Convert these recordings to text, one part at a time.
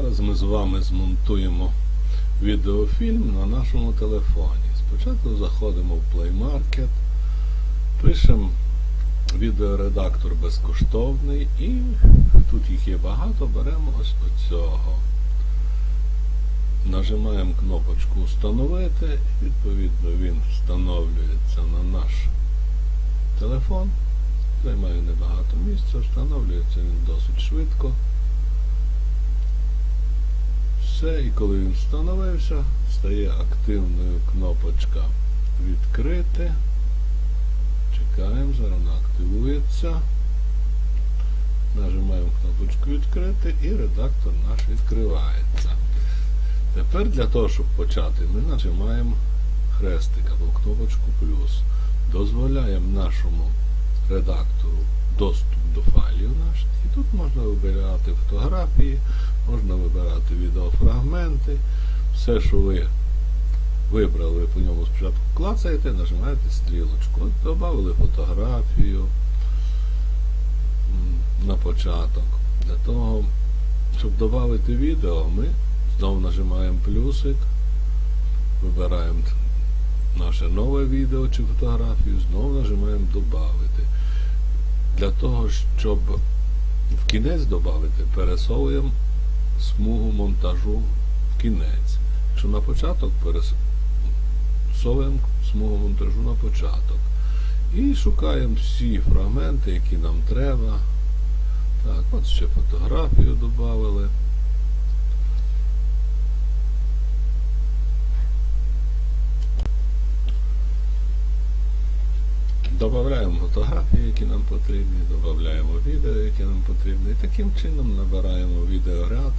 Зараз ми з вами змонтуємо відеофільм на нашому телефоні. Спочатку заходимо в Play Market, пишемо відеоредактор безкоштовний і тут їх є багато, беремо ось оцього. Нажимаємо кнопочку Встановити, відповідно він встановлюється на наш телефон. Займає небагато місця, встановлюється він досить швидко. Все, і коли він встановився, стає активною кнопочка відкрити. Чекаємо, зараз вона активується. Нажимаємо кнопочку відкрити і редактор наш відкривається. Тепер для того, щоб почати, ми нажимаємо хрестик або кнопочку плюс. Дозволяємо нашому редактору доступ до файлів наших. І тут можна вибирати фотографії, можна вибирати відеофрагменти. Все, що ви вибрали, ви по ньому спочатку клацаєте, нажимаєте стрілочку. От Добавили фотографію на початок. Для того, щоб додати відео, ми знову нажимаємо плюсик, вибираємо наше нове відео чи фотографію, знову нажимаємо Добавити. Для того, щоб в кінець додати, пересовуємо смугу монтажу в кінець. Якщо на початок пересовуємо смугу монтажу на початок. І шукаємо всі фрагменти, які нам треба. Так, от ще фотографію додали. Додаємо фотографії, які нам потрібні, додаємо відео, які нам потрібні. І таким чином набираємо відеоряд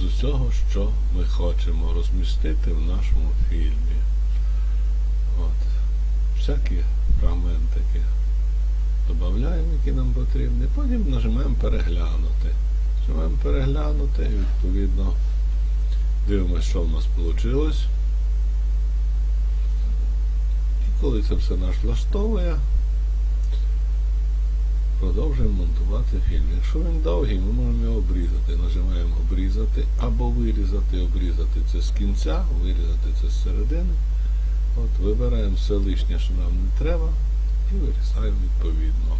з усього, що ми хочемо розмістити в нашому фільмі. От. Всякі фрагментики додаємо, які нам потрібні. Потім нажимаємо переглянути. Нажимаємо переглянути і відповідно дивимося, що в нас вийшло. І коли це все нас влаштовує, продовжуємо монтувати фільм. Якщо він довгий, ми можемо його обрізати. Нажимаємо обрізати або вирізати, обрізати це з кінця, вирізати це з середини. От, Вибираємо все лишнє, що нам не треба, і вирізаємо відповідно.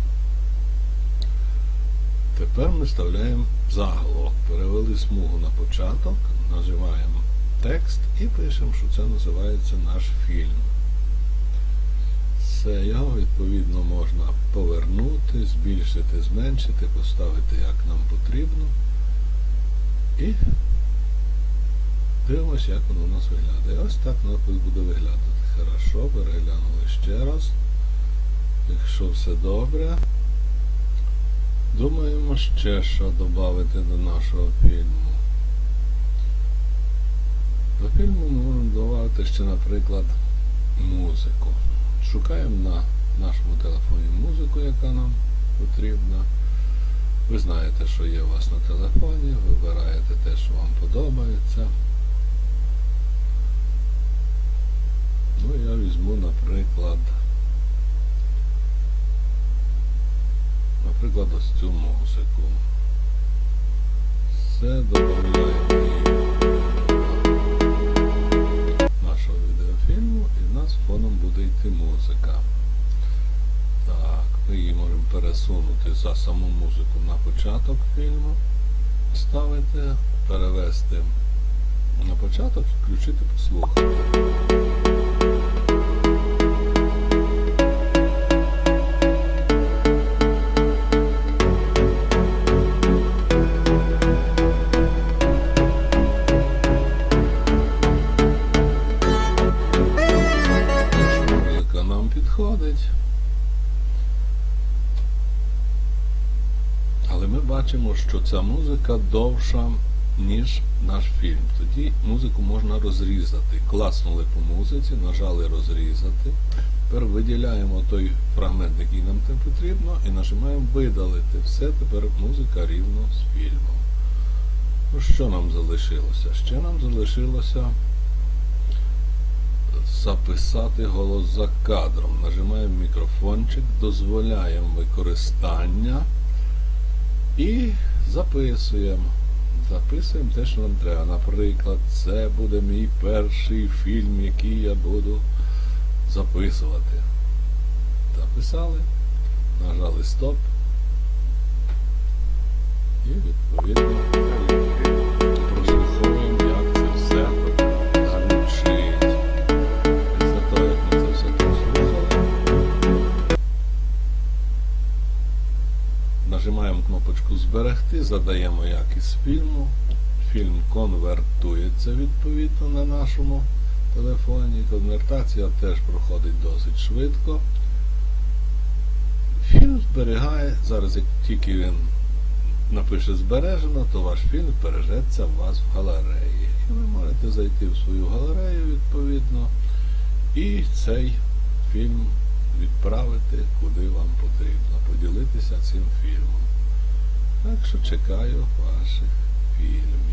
Тепер ми вставляємо заголовок. Перевели смугу на початок, нажимаємо текст і пишемо, що це називається наш фільм. Все, його відповідно можна повернути, збільшити, зменшити, поставити як нам потрібно. І дивимося, як воно у нас виглядає. Ось так надпис буде виглядати. Хорошо, переглянули ще раз. Якщо все добре, думаємо ще що додати до нашого фільму. До фільму ми можемо додати ще, наприклад, музику. Шукаємо на нашому телефоні музику, яка нам потрібна. Ви знаєте, що є у вас на телефоні, вибираєте те, що вам подобається. Ну, я візьму, наприклад, наприклад, ось цю музику. Все додаємо фоном буде йти музика. Так, ми її можемо пересунути за саму музику на початок фільму, ставити, перевести на початок, і включити послухати. Ми бачимо, що ця музика довша, ніж наш фільм. Тоді музику можна розрізати. Класнули по музиці, нажали розрізати. Тепер виділяємо той фрагмент, який нам там потрібно, і нажимаємо видалити. Все, тепер музика рівно з фільмом. Ну, що нам залишилося? Ще нам залишилося записати голос за кадром. Нажимаємо мікрофончик, дозволяємо використання і записуємо. записуємо те, що нам треба. Наприклад, це буде мій перший фільм, який я буду записувати. Записали, нажали стоп. І відповідно нажимаємо кнопочку Зберегти, задаємо якість фільму. Фільм конвертується відповідно на нашому телефоні. Конвертація теж проходить досить швидко. Фільм зберігає, зараз як тільки він напише збережено, то ваш фільм збережеться у вас в галереї. І ви можете зайти в свою галерею відповідно і цей фільм відправити куди вам поділитися цим фільмом. Так що чекаю ваших фільмів.